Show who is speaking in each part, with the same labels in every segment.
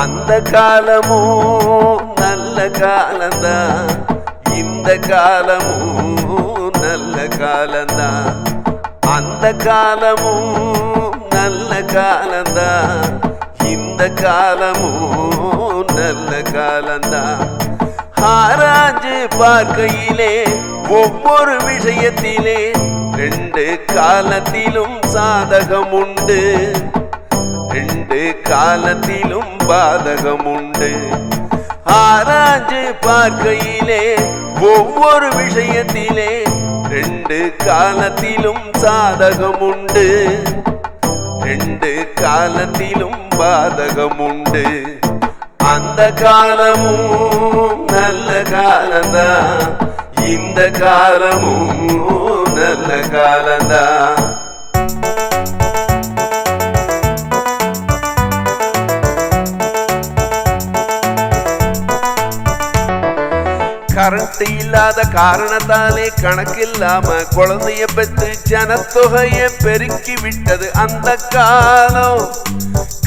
Speaker 1: அந்த காலமும் காலந்தான். இந்த காலமும் நல்ல காலந்தான். அந்த காலமும் நல்ல காலந்தான். இந்த காலமும் நல்ல காலந்தான். ஆராய்ஞ்சு பார்க்கையிலே ஒவ்வொரு விஷயத்திலே ரெண்டு காலத்திலும் சாதகம் உண்டு ரெண்டு காலத்திலும் பாதகம் உண்டு ஆராய்ஞ்சு பார்க்கையிலே ஒவ்வொரு விஷயத்திலே ரெண்டு காலத்திலும் சாதகம் உண்டு ரெண்டு காலத்திலும் பாதகம் உண்டு அந்த காலமும் நல்ல காலந்தான் இந்த காலமும் நல்ல காலந்தான் கரண்ட் இல்லாத காரணத்தாலே கணக்கில்லாம குழந்தைய பெற்று ஜனத்தொகையை பெருக்கி விட்டது அந்த காலம்.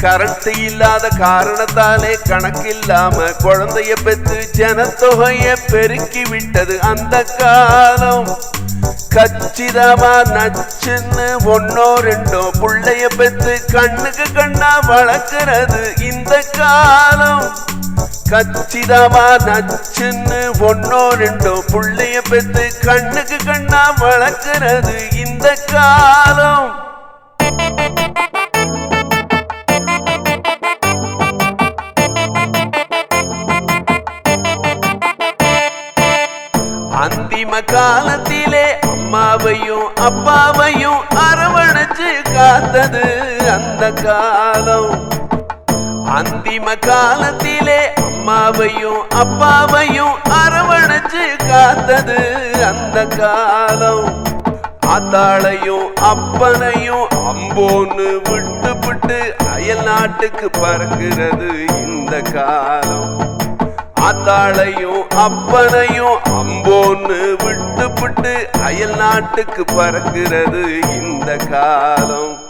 Speaker 1: கரண்ட் இல்லாத காரணத்தாலே கணக்கில்லாம குழந்தைய பெற்று ஜனத்தொகையை பெருக்கி விட்டது அந்த காலம். கச்சிதமா நச்சுன்னு ஒன்னோ ரெண்டோ புள்ளைய பெற்று கண்ணுக்கு கண்ணா வளர்க்கிறது இந்த காலம். கச்சிதமா நச்சுன்னு ஒன்னோ ரெண்டோ புள்ளைய பெத்து கண்ணுக்கு கண்ணா வளர்க்கிறது இந்த காலம். அந்திம காலத்திலே அம்மாவையும் அப்பாவையும் அரவணைச்சு காத்தது அந்த காலம். அந்திம காலத்திலே அம்மாவையும் அப்பாவையும் அரவணைச்சு காத்தது அந்த காலம். ஆத்தாளையும் அப்பனையும் அம்போன்னு விட்டு விட்டு அயல் நாட்டுக்கு பறக்கிறது இந்த காலம். ஆத்தாளையும் அப்பனையும் அம்போன்னு விட்டு விட்டு அயல் நாட்டுக்கு பறக்கிறது இந்த காலம்.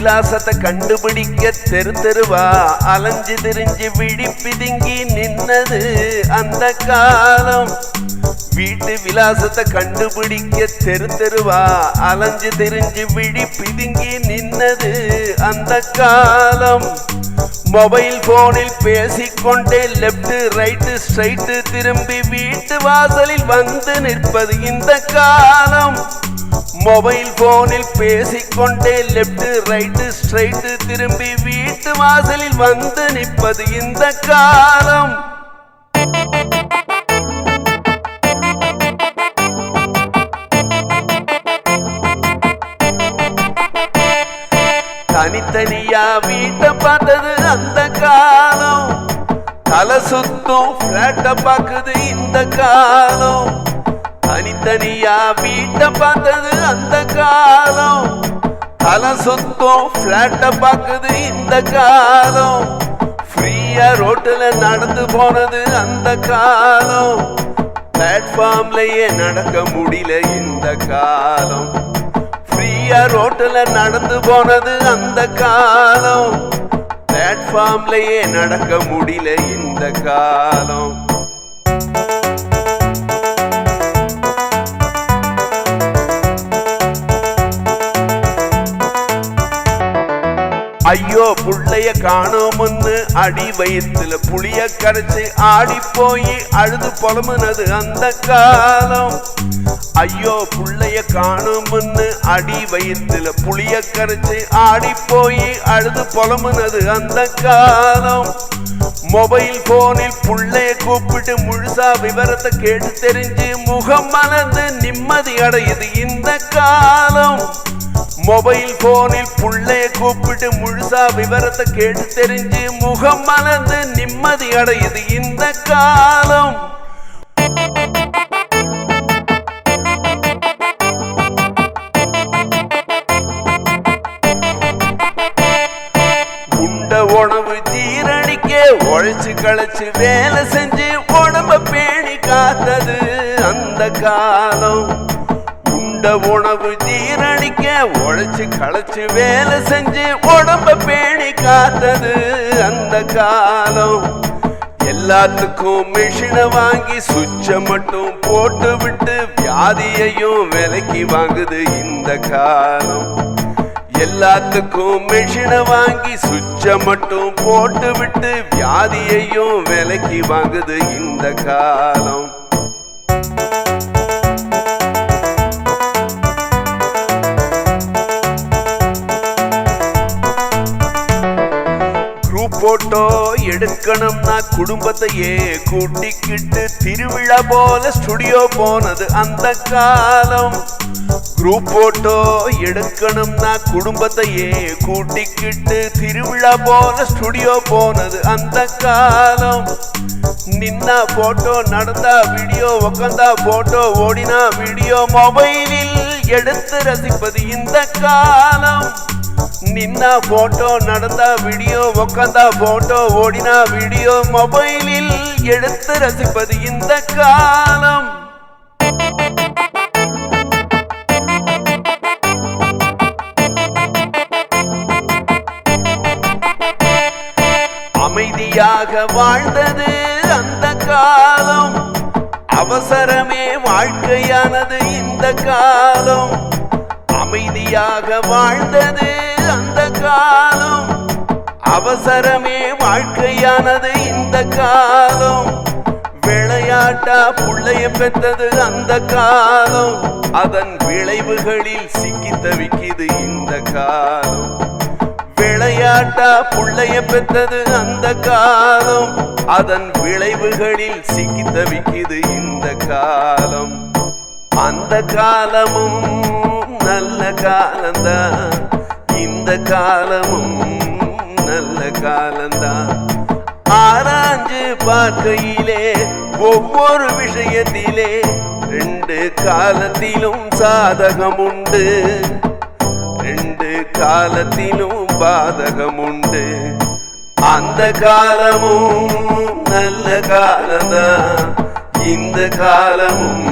Speaker 1: விலாசத்தை கண்டுபிடிக்க தெரு தெருவா அலைஞ்சு திரிஞ்சு விழி பிதுங்கி நின்னது அந்த காலம். வீட்டு விலாசத்தை கண்டுபிடிக்க தெரு தெருவா அலைஞ்சு திரிஞ்சு விழி பிதுங்கி நின்னது அந்த காலம். மொபைல் போனில் பேசிக்கொண்டே லெப்ட் ரைட்டு ஸ்ட்ரைட்டு திரும்பி வீட்டு வாசலில் வந்து நிற்பது இந்த காலம். மொபைல் போனில் பேசிக்கொண்டே லெப்ட் ரைட்டு ஸ்ட்ரைட்டு திரும்பி வீட்டு வாசலில் வந்து நிற்பது இந்த காலம். தனித்தனியா வீட்டை பார்த்தது அந்த காலம். தலை சுத்தும் பிளாட்ட பாக்குது இந்த காலம். தனித்தனியா வீட்டை பார்த்தது அந்த காலம். தலை சுத்தும் ஃப்ளாட்டை பாக்குது இந்த காலம். ஃப்ரீயா ரோட்டில் நடந்து போனது அந்த காலம். பிளாட்ஃபார்ம்லயே நடக்க முடியல இந்த காலம். ஃப்ரீயா ரோட்டில் நடந்து போனது அந்த காலம். பிளாட்ஃபார்ம்லயே நடக்க முடியல இந்த காலம். ஐயோ புள்ளைய காணோம்னு அடி வயிற்றுல புளிய கரைச்சு ஆடி போய் அழுது புலமுனது அந்த காலம். ஐயோ புள்ளைய காணோம்னு அடி வயிற்றுல புளிய கரைச்சு ஆடி போய் அழுது புலமுனது அந்த காலம். மொபைல் போனில் புள்ளைய கூப்பிட்டு முழுசா விவரத்தை கேட்டு தெரிஞ்சு முகம் மலர்ந்து நிம்மதி அடையுது இந்த காலம். மொபைல் போனில் புள்ளைய கூப்பிட்டு முழுசா விவரத்தை கேட்டு தெரிஞ்சு முகம் மலர்ந்து நிம்மதி அடையுது இந்த காலம். உண்ட உணவு ஜீரணிக்க உழைச்சு களைச்சு வேலை செஞ்சு உடம்ப பேணி காத்தது அந்த காலம். உண்ட உணவு ஜீரணிக்க உழைச்சு களைச்சு வேலை செஞ்சு உடம்ப பேணி காத்தது அந்த காலம். எல்லாத்துக்கும் மிஷினை வாங்கி சுவிட்ச மட்டும் போட்டு விட்டு வியாதியையும் விலைக்கு வாங்குது இந்த காலம். எல்லாத்துக்கும் மிஷினை வாங்கி சுவிட்ச மட்டும் போட்டு விட்டு வியாதியையும் விலைக்கு வாங்குது இந்த காலம். எடுக்கணும்னா குடும்பத்தையே கூட்டிக்கிட்டு திருவிழா போல ஸ்டுடியோ போனது அந்த காலம். குரூப் போட்டோ எடுக்கணும்னா குடும்பத்தையே கூட்டிக்கிட்டு திருவிழா போல ஸ்டுடியோ போனது அந்த காலம். நின்னா போட்டோ நடந்தா வீடியோ உக்காந்தா போட்டோ ஓடினா வீடியோ மொபைலில் எடுத்து ரசிப்பது இந்த காலம். நின்னா போட்டோ நடந்தா வீடியோ உக்காந்தா போட்டோ ஓடினா வீடியோ மொபைலில் எடுத்து ரசிப்பது இந்த காலம். அமைதியாக வாழ்ந்தது அந்த காலம். அவசரமே வாழ்க்கையானது இந்த காலம். அமைதியாக வாழ்ந்தது அந்த காலம். அவசரமே வாழ்க்கையானது இந்த காலம். விளையாட்டா புள்ளைய பெற்றது அந்த காலம். அதன் விளைவுகளில் சிக்கி தவிக்குது இந்த காலம். விளையாட்டா புள்ளைய பெற்றது அந்த காலம். அதன் விளைவுகளில் சிக்கி தவிக்குது இந்த காலம். அந்த காலமும் நல்ல காலம்தான். இந்த காலமும் நல்ல காலம்தான். ஆராய்ஞ்சு பார்க்கையிலே ஒவ்வொரு விஷயத்திலே ரெண்டு காலத்திலும் சாதகம் உண்டு ரெண்டு காலத்திலும் பாதகம் உண்டு அந்த காலமும் நல்ல காலம்தான். இந்த காலமும்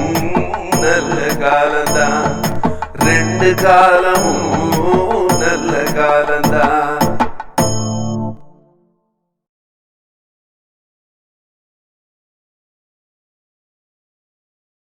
Speaker 1: நல்ல காலம்தான். ரெண்டு காலமும் God.